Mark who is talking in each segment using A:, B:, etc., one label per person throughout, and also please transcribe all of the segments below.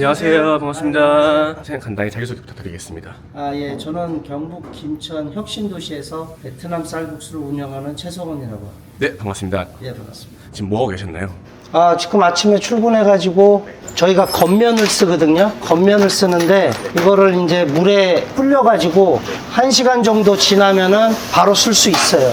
A: 안녕하세요. 반갑습니다. 그냥 간단히 자기소개 부탁드리겠습니다.
B: 아, 예, 저는 경북 김천 혁신도시에서 베트남 쌀국수를 운영하는 최성원이라고 합니다.
A: 네, 반갑습니다.
B: 예, 반갑습니다.
A: 지금 뭐 하고 계셨나요?
B: 아, 지금 아침에 출근해가지고 저희가 겉면을 쓰거든요. 겉면을 쓰는데 이거를 이제 물에 불려가지고 한시간 정도 지나면은 바로 쓸 수 있어요.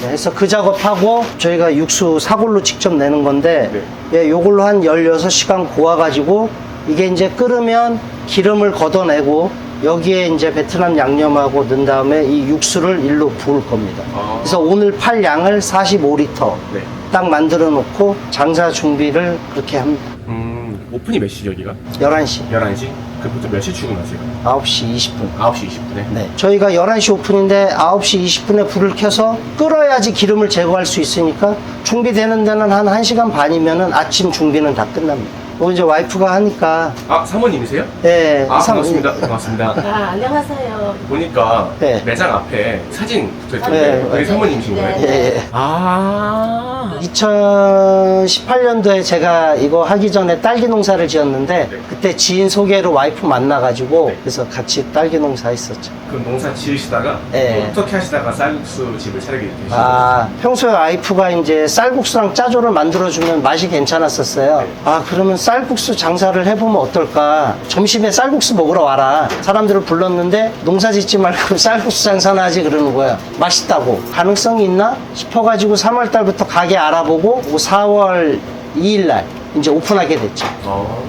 B: 네, 그래서 그 작업하고 저희가 육수 사골로 직접 내는 건데 예, 요걸로 한 16시간 고아가지고 이게 이제 끓으면 기름을 걷어내고 여기에 이제 베트남 양념하고 넣은 다음에 이 육수를 일로 부을 겁니다.
A: 아.
B: 그래서 오늘 팔 양을 45리터
A: 네.
B: 딱 만들어 놓고 장사 준비를 그렇게 합니다.
A: 음, 오픈이 몇 시죠, 여기가?
B: 11시,
A: 11시? 그 보통 몇시 출근하세요?
B: 9시 20분.
A: 9시 20분에?
B: 네. 저희가 11시 오픈인데 9시 20분에 불을 켜서 끓어야지 기름을 제거할 수 있으니까 준비되는 데는 한 1시간 반이면은 아침 준비는 다 끝납니다. 뭐 이제 와이프가 하니까
A: 아, 사모님이세요?
B: 예.
A: 아,
B: 상-
A: 반갑습니다. 반갑습니다.
C: 아, 안녕하세요.
A: 보니까
B: 네.
A: 매장 앞에 사진 붙어
B: 네,
A: 있던데
B: 네.
A: 여기 사모님이신 거예요?
C: 네.
B: 예, 예.
A: 아.
B: 2018년도에 제가 이거 하기 전에 딸기 농사를 지었는데
A: 네.
B: 그때 지인 소개로 와이프 만나가지고
A: 네.
B: 그래서 같이 딸기 농사 했었죠.
A: 그 농사 지으시다가
B: 네.
A: 어떻게 하시다가 쌀국수 집을 차리게 되시죠?
B: 아, 평소에 와이프가 이제 쌀국수랑 짜조를 만들어주면 맛이 괜찮았었어요. 아, 그러면 쌀 국수 장사를 해보면 어떨까? 점심에 쌀국수 먹으러 와라. 사람들을 불렀는데 농사 짓지 말고 쌀국수 장사나 하지 그러는 거야. 맛있다고. 가능성이 있나? 싶어가지고 3월달부터 가게 알아보고 4월 2일날 이제 오픈하게 됐죠.
A: 어.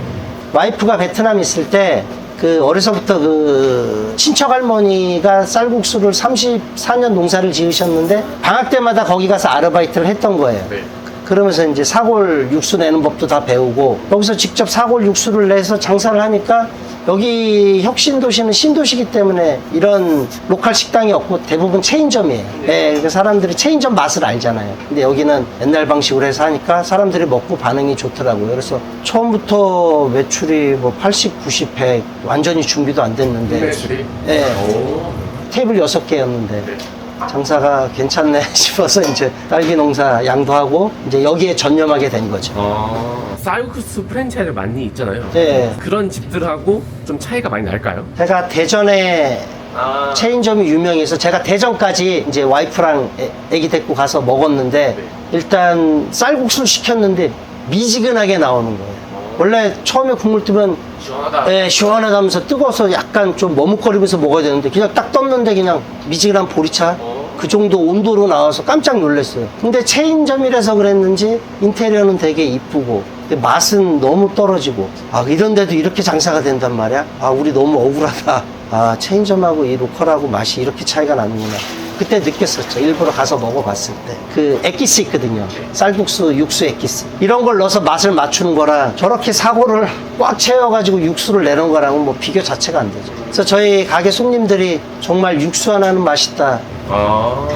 B: 와이프가 베트남 있을 때 그 어려서부터 그 친척 할머니가 쌀국수를 34년 농사를 지으셨는데 방학 때마다 거기 가서 아르바이트를 했던 거예요.
A: 네.
B: 그러면서 이제 사골 육수 내는 법도 다 배우고 여기서 직접 사골 육수를 내서 장사를 하니까 여기 혁신도시는 신도시기 때문에 이런 로컬 식당이 없고 대부분 체인점이에요. 예, 그러니까 사람들이 체인점 맛을 알잖아요. 근데 여기는 옛날 방식으로 해서 하니까 사람들이 먹고 반응이 좋더라고요. 그래서 처음부터 매출이 뭐 80, 90, 100 완전히 준비도 안 됐는데
A: 매출이?
B: 예.
A: 오.
B: 테이블 여섯 개였는데
A: 네.
B: 장사가 괜찮네 싶어서 이제 딸기 농사 양도하고 이제 여기에 전념하게 된 거죠.
A: 어, 쌀국수 프랜차이즈 많이 있잖아요.
B: 네.
A: 그런 집들하고 좀 차이가 많이 날까요?
B: 제가 대전에
A: 아,
B: 체인점이 유명해서 제가 대전까지 이제 와이프랑 애, 애기 데리고 가서 먹었는데
A: 네.
B: 일단 쌀국수를 시켰는데 미지근하게 나오는 거예요. 원래 처음에 국물 뜨면
A: 시원하다.
B: 예, 시원하다면서 뜨거워서 약간 좀 머뭇거리면서 먹어야 되는데 그냥 딱 떴는데 그냥 미지근한 보리차
A: 어.
B: 그 정도 온도로 나와서 깜짝 놀랐어요. 근데 체인점이라서 그랬는지 인테리어는 되게 이쁘고 맛은 너무 떨어지고 아 이런데도 이렇게 장사가 된단 말이야? 아 우리 너무 억울하다. 아 체인점하고 이 로컬하고 맛이 이렇게 차이가 나는구나. 그때 느꼈었죠. 일부러 가서 먹어봤을 때. 그 엑기스 있거든요. 쌀국수, 육수 엑기스. 이런 걸 넣어서 맛을 맞추는 거랑 저렇게 사고를 꽉 채워가지고 육수를 내는 거랑은 뭐 비교 자체가 안 되죠. 그래서 저희 가게 손님들이 정말 육수 하나는 맛있다.
A: 아,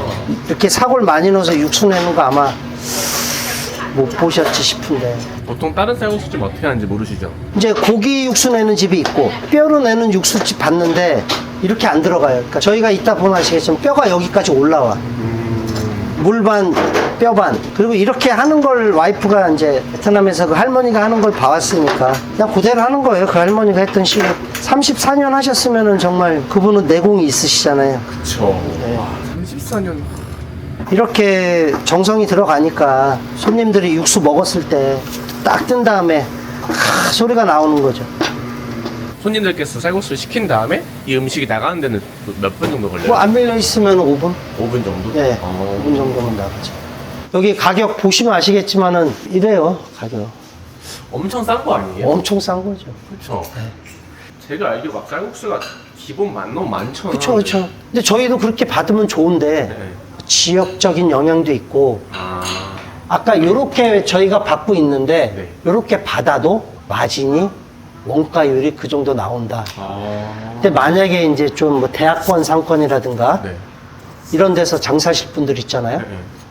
B: 이렇게 사골 많이 넣어서 육수 내는 거 아마 못 보셨지 싶은데.
A: 보통 다른 쌀국수 집 어떻게 하는지 모르시죠?
B: 이제 고기 육수 내는 집이 있고 뼈로 내는 육수집 봤는데 이렇게 안 들어가요. 그러니까 저희가 이따 보면 아시겠지만 뼈가 여기까지 올라와. 물반, 뼈반. 그리고 이렇게 하는 걸 와이프가 이제 베트남에서 그 할머니가 하는 걸 봐왔으니까 그냥 그대로 하는 거예요. 그 할머니가 했던 식으로. 34년 하셨으면은 정말 그분은 내공이 있으시잖아요.
A: 그쵸. 와, 34년.
B: 이렇게 정성이 들어가니까 손님들이 육수 먹었을 때 딱 뜬 다음에 아, 소리가 나오는 거죠.
A: 손님들께서 쌀국수를 시킨 다음에 이 음식이 나가는 데는 몇 분 정도 걸려요?
B: 뭐 안 밀려 있으면 5분?
A: 5분 정도?
B: 네,
A: 어.
B: 5분 정도면 나가죠. 여기 가격 보시면 아시겠지만은 이래요, 가격.
A: 엄청 싼 거 아니에요?
B: 엄청 싼 거죠.
A: 그쵸. 제가 알기로 막 쌀국수가 기본 만 원, 만천 원.
B: 그쵸, 그쵸. 근데 저희도 그렇게 받으면 좋은데
A: 네.
B: 지역적인 영향도 있고
A: 아,
B: 아까 요렇게 저희가 받고 있는데
A: 네.
B: 요렇게 받아도 마진이 원가율이 그 정도 나온다.
A: 아.
B: 근데 만약에 이제 좀 뭐 대학원 상권이라든가
A: 네.
B: 이런 데서 장사하실 분들 있잖아요.
A: 네.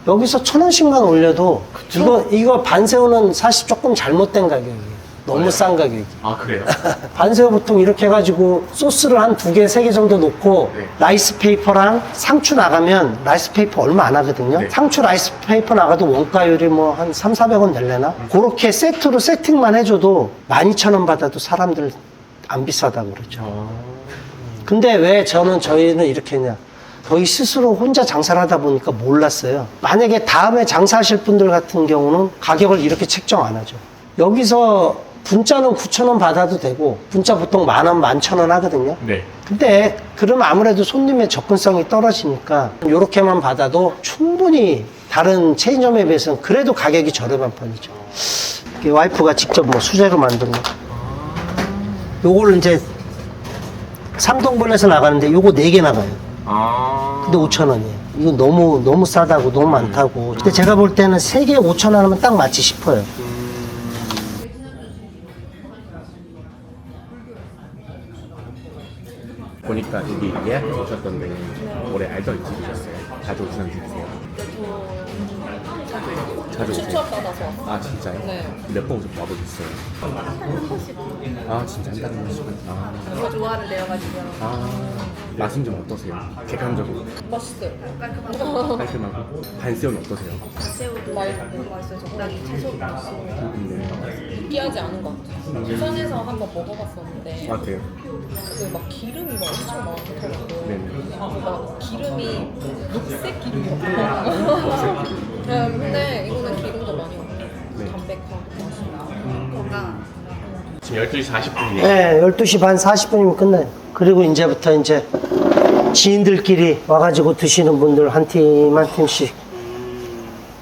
B: 여기서 천 원씩만 올려도 이거 이거 반새우는 사실 조금 잘못된 가격이에요. 너무? 싼 가격이.
A: 아 그래요?
B: 반새우 보통 이렇게 해가지고 소스를 한 두 개, 세 개 정도 놓고
A: 네.
B: 라이스 페이퍼랑 상추 나가면 라이스 페이퍼 얼마 안 하거든요.
A: 네.
B: 상추 라이스 페이퍼 나가도 원가율이 뭐 한 3, 400원 될래나? 그렇게 세트로 세팅만 해줘도 12,000원 받아도 사람들 안 비싸다고 그러죠.
A: 어...
B: 근데 왜 저는 저희는 이렇게 했냐. 저희 스스로 혼자 장사를 하다 보니까 몰랐어요. 만약에 다음에 장사하실 분들 같은 경우는 가격을 이렇게 책정 안 하죠. 여기서 분짜는 9,000원 받아도 되고, 분짜 보통 만 원, 만 천 원 하거든요.
A: 네. 근데
B: 그러면 아무래도 손님의 접근성이 떨어지니까, 이렇게만 받아도 충분히 다른 체인점에 비해서는 그래도 가격이 저렴한 편이죠. 와이프가 직접 뭐 수제로 만든 거. 요걸 이제 삼동분에서 나가는데 요거 4개 나가요.
A: 아...
B: 근데 5천 원이에요. 이거 너무 너무 싸다고 너무 많다고. 근데 제가 볼 때는 세개 5천 원 하면 딱 맞지 싶어요.
A: 보니까 여기 예약해 오셨던데 올해 알던 집이셨어요? 자주 오시는 집이세요? 자주 오세요?
C: 추천 받아서
A: 아 진짜요?
C: 네.
A: 몇 번 오셨 와보셨어요? 아 진짜 한 달에 한 번씩은? 아,
C: 너무 좋아를 내어가지고
A: 아 맛은 좀 어떠세요? 객관적으로
C: 맛있어요.
A: 깔끔하고 반새우는 어떠세요?
C: 새우도 맛있고 맛있어요. 적당히 채소도 맛있고
A: 네.
C: 느끼하지 않은 것 같아요. 부산에서 한번 먹어봤었는데
A: 아 그래요?
C: 그 막 기름이 막 엄청 많더라고요.
A: 네네.
C: 막 기름이 녹색 기름이었고 네, 근데 이거는 기름도 많이 없고
A: 네.
C: 담백하고 맛있고 건강.
A: 지금 12시 40분이에요
B: 네, 12시 반 40분이면 끝나요. 그리고 이제부터 이제 지인들끼리 와가지고 드시는 분들 한 팀 한 팀씩.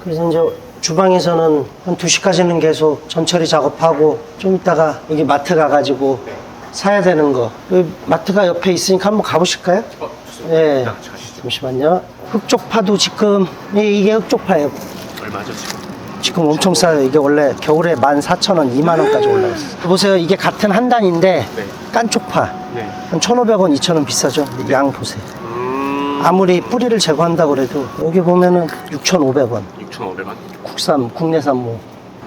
B: 그래서 이제 주방에서는 한 2시까지는 계속 전처리 작업하고 좀 이따가 여기 마트 가가지고 사야 되는 거. 여기 마트가 옆에 있으니까 한번 가보실까요?
A: 어, 좋습니다.
B: 네.
A: 같이 가시죠
B: 잠시만요. 흑쪽파도 지금 예, 이게 흑쪽파예요.
A: 얼마죠 지금?
B: 지금 엄청 싸요. 이게 원래 겨울에 14,000원, 2만원까지 올라있어요. 보세요. 이게 같은 한 단인데
A: 네.
B: 깐쪽파
A: 네.
B: 한 1,500원, 2,000원 비싸죠. 양 보세요.
A: 음...
B: 아무리 뿌리를 제거한다고 그래도 여기 보면은 6,500원.
A: 6,500원?
B: 국산, 국내산 뭐.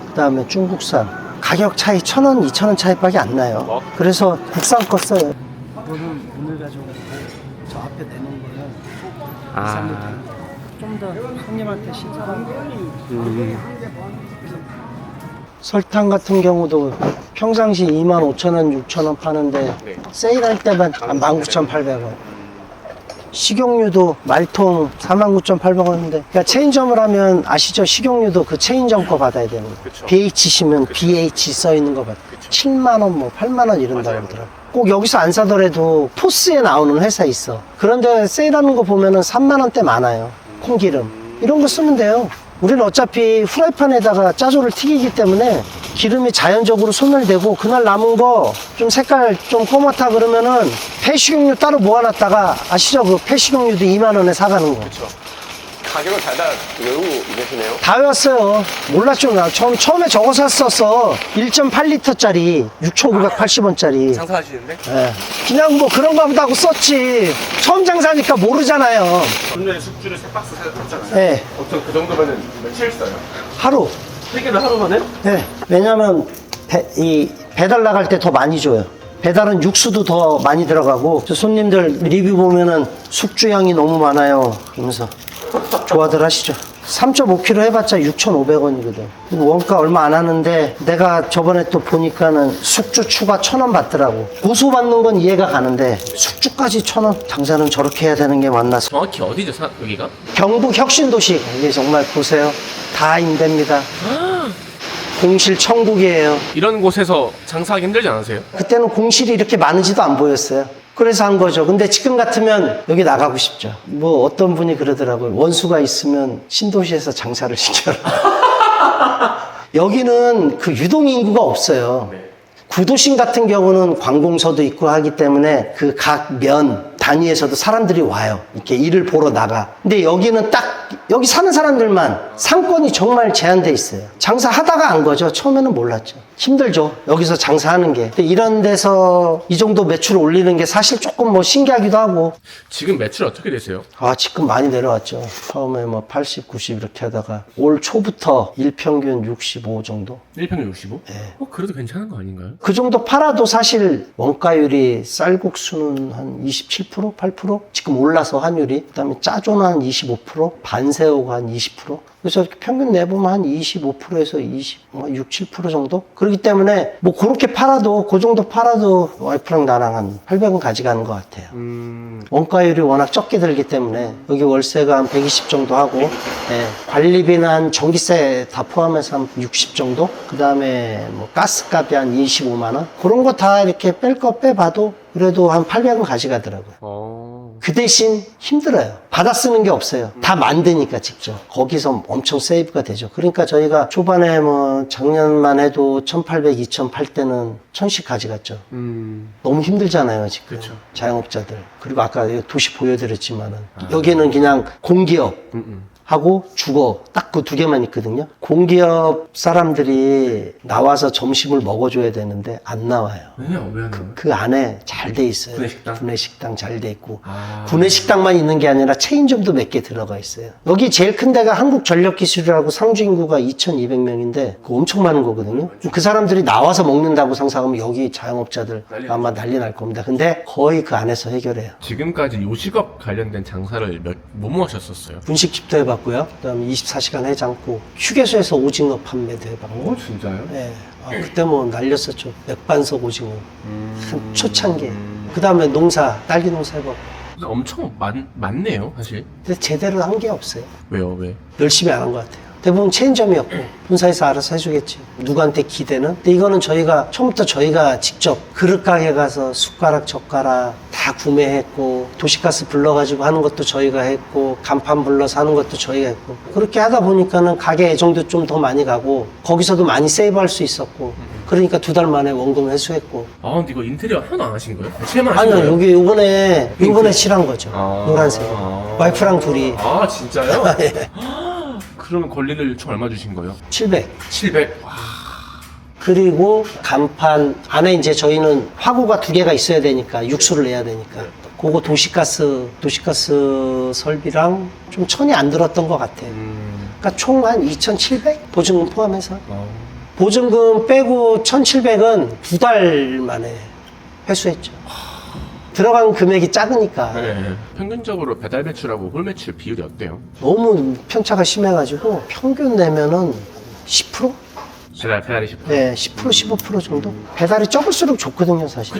B: 그다음에 중국산. 가격 차이 1,000원, 2,000원 차이밖에 안 나요.
A: 어?
B: 그래서 국산 거 써요. 오늘 오늘 가져온 저 앞에 내놓은 거는
A: 아...
B: 좀더 손님한테 신선한 거.
A: 음...
B: 설탕 같은 경우도 평상시 2만 5천 원, 6천 원 파는데
A: 네.
B: 세일할 때만 19,800원. 식용유도 말통 49,800원인데 그러니까 체인점을 하면 아시죠? 식용유도 그 체인점 거 받아야 되는 거.
A: 그쵸.
B: BH시면 BH 써 있는 거 받아. 7만 원, 뭐 8만 원 이런다고
A: 맞아요.
B: 그러더라고. 꼭 여기서 안 사더라도 포스에 나오는 회사 있어. 그런데 세일하는 거 보면은 3만 원대 많아요. 콩기름. 이런 거 쓰면 돼요. 우리는 어차피 후라이팬에다가 짜조를 튀기기 때문에 기름이 자연적으로 소멸되고 그날 남은 거 좀 색깔 좀 꼬맣다 그러면은 폐식용유 따로 모아놨다가 아시죠? 그 폐식용유도 2만 원에 사가는 거.
A: 그쵸 가격을 다, 다 외우고 계시네요
B: 다 외웠어요. 몰랐죠. 나 처음, 처음에 저거 샀었어. 1.8리터짜리 6,980원짜리.
A: 장사하시는데?
B: 예. 그냥 뭐 그런가 보다 하고 썼지. 처음 장사니까 모르잖아요.
A: 좀 전에 숙주를 세 박스 샀잖아요
B: 예.
A: 보통 그 정도면은 며칠 써요?
B: 하루.
A: 세 개를 하루 만에?
B: 네. 왜냐면 배, 이 배달 나갈 때 더 많이 줘요. 배달은 육수도 더 많이 들어가고 저 손님들 리뷰 보면은 숙주 향이 너무 많아요. 그러면서 좋아들 하시죠. 3.5kg 해봤자 6,500원이거든. 원가 얼마 안 하는데 내가 저번에 또 보니까는 숙주 추가 1,000원 받더라고. 고소 받는 건 이해가 가는데 숙주까지 1,000원 장사는 저렇게 해야 되는 게 맞나
A: 정확히 어디죠 사, 여기가?
B: 경북 혁신도시 이게 정말 보세요 다 임대입니다 공실 천국이에요
A: 이런 곳에서 장사하기 힘들지 않으세요?
B: 그때는 공실이 이렇게 많은지도 안 보였어요 그래서 한 거죠 근데 지금 같으면 여기 나가고 싶죠 뭐 어떤 분이 그러더라고요 원수가 있으면 신도시에서 장사를 시켜라 여기는 그 유동 인구가 없어요
A: 네.
B: 구도심 같은 경우는 관공서도 있고 하기 때문에 그 각 면 단위에서도 사람들이 와요. 이렇게 일을 보러 나가. 근데 여기는 딱 여기 사는 사람들만 상권이 정말 제한돼 있어요. 장사하다가 안 거죠. 처음에는 몰랐죠. 힘들죠. 여기서 장사하는 게. 이런 데서 이 정도 매출 올리는 게 사실 조금 뭐 신기하기도 하고.
A: 지금 매출 어떻게 되세요?
B: 아, 지금 많이 내려왔죠. 처음에 뭐 80, 90 이렇게 하다가 올 초부터 일평균 65 정도.
A: 1평균 65?
B: 네.
A: 어, 그래도 괜찮은 거 아닌가요?
B: 그 정도 팔아도 사실 원가율이 쌀국수는 한 27%, 8%? 지금 올라서 환율이. 그다음에 짜조는 한 25%, 반 새우가 한 20%. 그래서 평균 내보면 한 25%에서 20, 뭐 6, 7% 정도? 그렇기 때문에 뭐 그렇게 팔아도 그 정도 팔아도 와이프랑 나랑 한 800은 가져가는 것 같아요.
A: 음,
B: 원가율이 워낙 적게 들기 때문에 여기 월세가 한 120 정도 하고 예, 관리비나 한 전기세 다 포함해서 한 60 정도 그 다음에 뭐 가스값이 한 25만 원 그런 거 다 이렇게 뺄 거 빼봐도 그래도 한 800은 가져가더라고요
A: 어,
B: 그 대신 힘들어요. 받아 쓰는 게 없어요. 다 만드니까 직접. 거기서 엄청 세이브가 되죠. 그러니까 저희가 초반에 뭐 작년만 해도 1800, 2000팔 때는 천씩 가져갔죠.
A: 음,
B: 너무 힘들잖아요 지금.
A: 그쵸.
B: 자영업자들. 그리고 아까 도시 보여드렸지만은 여기는 그냥 공기업.
A: 음, 음.
B: 하고 주거 딱 그 두 개만 있거든요. 공기업 사람들이 나와서 점심을 먹어줘야 되는데 안 나와요.
A: 왜냐, 왜안 나와요?
B: 그 안에 잘 돼 있어요.
A: 구내식당?
B: 구내식당 잘 돼 있고.
A: 아.
B: 구내식당만 있는 게 아니라 체인점도 몇 개 들어가 있어요. 여기 제일 큰 데가 한국전력기술이라고 상주 인구가 2200명인데 그 엄청 많은 거거든요. 그 사람들이 나와서 먹는다고 상상하면 여기 자영업자들
A: 난리
B: 아마 난리 날 겁니다. 근데 거의 그 안에서 해결해요.
A: 지금까지 요식업 관련된 장사를 몇, 뭐뭐 하셨었어요?
B: 분식집도 해봤고 요 그다음에 24시간 해장국 휴게소에서 오징어 판매도 해봤고
A: 어, 진짜요?
B: 네. 아, 그때 뭐 날렸었죠 맥반석 오징어
A: 음,
B: 한 초창기 그 다음에 농사 딸기 농사 해봤고
A: 엄청 많, 많네요, 사실.
B: 근데 제대로 한 게 없어요
A: 왜요, 왜?
B: 열심히 안 한 것 같아요. 대부분 체인점이었고 본사에서 알아서 해주겠지. 누구한테 기대는? 근데 이거는 저희가 처음부터 저희가 직접 그릇 가게 가서 숟가락, 젓가락 다 구매했고 도시가스 불러가지고 하는 것도 저희가 했고 간판 불러서 하는 것도 저희가 했고 그렇게 하다 보니까는 가게 애정도 좀 더 많이 가고 거기서도 많이 세이브할 수 있었고 그러니까 두 달 만에 원금 회수했고
A: 아, 근데 이거 인테리어 하나도 안 하신 거예요? 채만 하신
B: 아니요
A: 거예요?
B: 여기 이번에 이번에 칠한 거죠
A: 아.
B: 노란색
A: 아.
B: 와이프랑 둘이
A: 아, 진짜요?
B: 예.
A: 그러면 권리를 총 얼마 주신 거예요?
B: 700
A: 700. 와,
B: 그리고 간판 안에 이제 저희는 화구가 두 개가 있어야 되니까 육수를 내야 되니까 그거 도시가스 도시가스 설비랑 좀 천이 안 들었던 것 같아요.
A: 음,
B: 그러니까 총 한 2,700 보증금 포함해서
A: 어.
B: 보증금 빼고 1,700은 두 달 만에 회수했죠. 들어간 금액이 작으니까
A: 네. 평균적으로 배달 매출하고 홀 매출 비율이 어때요?
B: 너무 편차가 심해가지고 평균 내면은 10%?
A: 배달, 배달이 10%?
B: 네, 10% 15% 정도. 배달이 적을수록 좋거든요, 사실.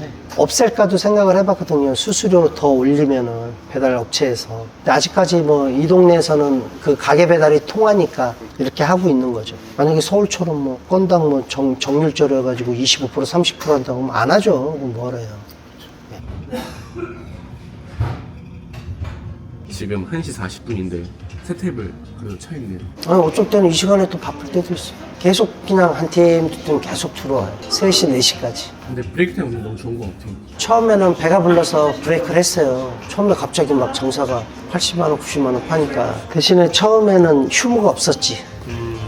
B: 네. 없앨까도 생각을 해봤거든요. 수수료 더 올리면은 배달 업체에서. 근데 아직까지 뭐 이 동네에서는 그 가게 배달이 통하니까 이렇게 하고 있는 거죠. 만약에 서울처럼 뭐 건당 뭐 정, 정률제로 해가지고 25% 30% 한다고 하면 안 하죠. 그럼 뭐래요.
A: 지금 1시 40분인데 세 테이블 그래도 차 있네요.
B: 아니, 어쩔 때는 이 시간에 또 바쁠 때도 있어요. 계속 그냥 한 팀, 두 팀 계속 들어와요. 3시, 4시까지.
A: 근데 브레이크 타임 너무 좋은 것 같아요.
B: 처음에는 배가 불러서 브레이크를 했어요. 처음에 갑자기 막 장사가 80만원, 90만원 파니까. 대신에 처음에는 휴무가 없었지.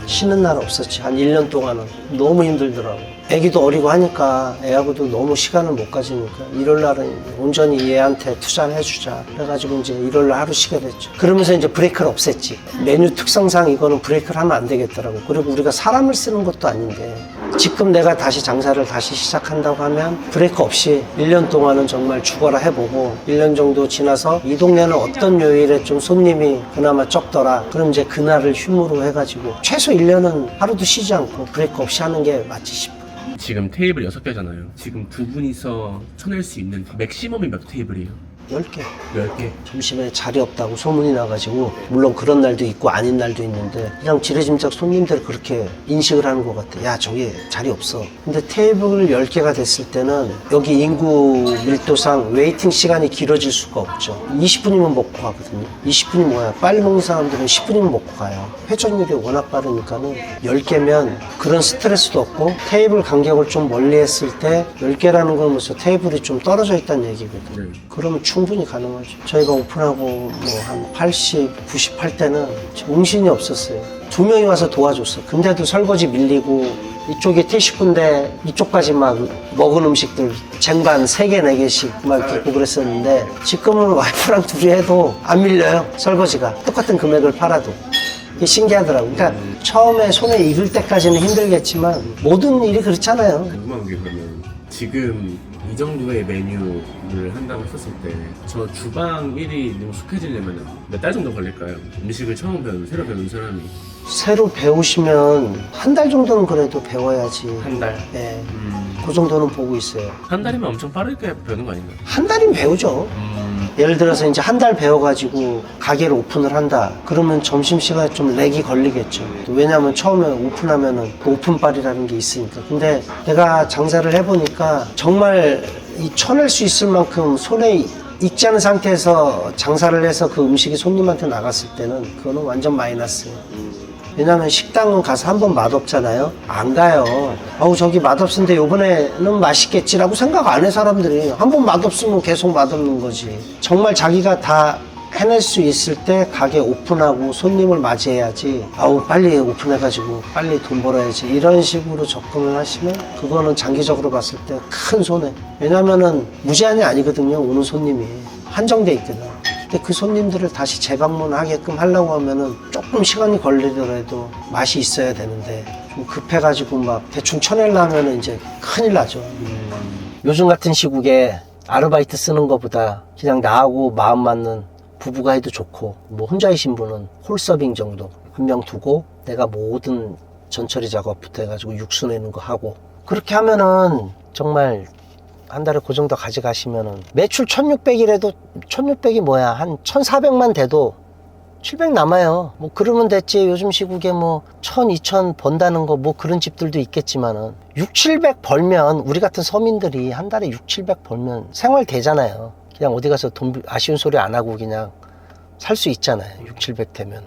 B: 쉬는 날 없었지. 한 1년 동안은. 너무 힘들더라고. 애기도 어리고 하니까 애하고도 너무 시간을 못 가지니까 일요일 날은 온전히 얘한테 투자를 해주자. 그래가지고 이제 일요일 날 하루 쉬게 됐죠. 그러면서 이제 브레이크를 없앴지. 메뉴 특성상 이거는 브레이크를 하면 안 되겠더라고. 그리고 우리가 사람을 쓰는 것도 아닌데 지금 내가 다시 장사를 다시 시작한다고 하면 브레이크 없이 1년 동안은 정말 죽어라 해보고 1년 정도 지나서 이 동네는 어떤 요일에 좀 손님이 그나마 적더라. 그럼 이제 그날을 휴무로 해가지고 최소 1년은 하루도 쉬지 않고 브레이크 없이 하는 게 맞지 싶어.
A: 지금 테이블 6개잖아요. 지금 두 분이서 쳐낼 수 있는 맥시멈이 몇 테이블이에요?
B: 10개.
A: 10개.
B: 점심에 자리 없다고 소문이 나가지고 물론 그런 날도 있고 아닌 날도 있는데 그냥 지레짐작 손님들이 그렇게 인식을 하는 것 같아 야 저기 자리 없어. 근데 테이블 10개가 됐을 때는 여기 인구 밀도상 웨이팅 시간이 길어질 수가 없죠. 20분이면 먹고 가거든요. 20분이 뭐야? 빨리 먹는 사람들은 10분이면 먹고 가요. 회전율이 워낙 빠르니까는 10개면 그런 스트레스도 없고 테이블 간격을 좀 멀리 했을 때 10개라는 건 벌써 테이블이 좀 떨어져 있다는 얘기거든요.
A: 네.
B: 그러면 충분히 가능하죠. 저희가 오픈하고 뭐 한 80, 98 때는 정신이 없었어요. 두 명이 와서 도와줬어. 근데도 설거지 밀리고 이쪽에 태식군데 이쪽까지 막 먹은 음식들 쟁반 3개, 4개씩 막 있고 그랬었는데 지금은 와이프랑 둘이 해도 안 밀려요. 설거지가. 똑같은 금액을 팔아도. 이게 신기하더라고요. 그러니까 처음에 손에 익을 때까지는 힘들겠지만 모든 일이 그렇잖아요.
A: 궁금한 게 그러면 지금 이 정도의 메뉴를 한다고 했었을 때 저 주방 일이 너무 익숙해지려면 몇 달 정도 걸릴까요? 음식을 처음 배우는 새로 배우는 사람이
B: 새로 배우시면 한 달 정도는 그래도 배워야지.
A: 한 달.
B: 예.
A: 음,
B: 그 정도는 보고 있어요.
A: 한 달이면 엄청 빠르게 배우는 거 아닌가요?
B: 한 달이면 배우죠.
A: 음,
B: 예를 들어서 이제 한 달 배워가지고 가게를 오픈을 한다. 그러면 점심시간에 좀 렉이 걸리겠죠. 왜냐하면 처음에 오픈하면은 그 오픈빨이라는 게 있으니까. 근데 내가 장사를 해보니까 정말 이 쳐낼 수 있을 만큼 손에 익지 않은 상태에서 장사를 해서 그 음식이 손님한테 나갔을 때는 그거는 완전 마이너스예요. 왜냐면 식당은 가서 한 번 맛없잖아요. 안 가요. 어우, 저기 맛없는데 요번에는 맛있겠지라고 생각 안 해, 사람들이. 한 번 맛없으면 계속 맛없는 거지. 정말 자기가 다 해낼 수 있을 때 가게 오픈하고 손님을 맞이해야지. 아우, 빨리 오픈해가지고 빨리 돈 벌어야지. 이런 식으로 접근을 하시면 그거는 장기적으로 봤을 때 큰 손해. 왜냐면은 무제한이 아니거든요, 오는 손님이. 한정돼 있거든. 근데 그 손님들을 다시 재방문하게끔 하려고 하면은 조금 시간이 걸리더라도 맛이 있어야 되는데 좀 급해가지고 막 대충 쳐내려면 이제 큰일 나죠. 요즘 같은 시국에 아르바이트 쓰는 것보다 그냥 나하고 마음 맞는 부부가 해도 좋고 뭐 혼자이신 분은 홀서빙 정도 한 명 두고 내가 모든 전처리 작업부터 해가지고 육수 내는 거 하고 그렇게 하면은 정말 한 달에 그 정도 가져가시면은 매출 1600이라도 1600이 뭐야 한 1400만 돼도 700 남아요. 뭐 그러면 됐지. 요즘 시국에 뭐 1000, 2000 번다는 거 뭐 그런 집들도 있겠지만은 6, 700 벌면 우리 같은 서민들이 한 달에 6, 700 벌면 생활 되잖아요. 그냥 어디 가서 돈 빌- 아쉬운 소리 안 하고 그냥 살 수 있잖아요. 6, 700 되면.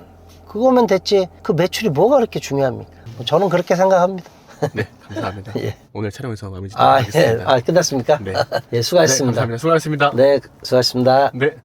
B: 그거면 됐지. 그 매출이 뭐가 그렇게 중요합니까? 뭐 저는 그렇게 생각합니다.
A: 네, 감사합니다.
B: 예.
A: 오늘 촬영에서 마무리 짓도록
B: 아, 예.
A: 하겠습니다.
B: 아, 끝났습니까?
A: 네.
B: 예, 수고하셨습니다.
A: 네, 감사합니다. 수고하셨습니다.
B: 네, 수고하셨습니다.
A: 네.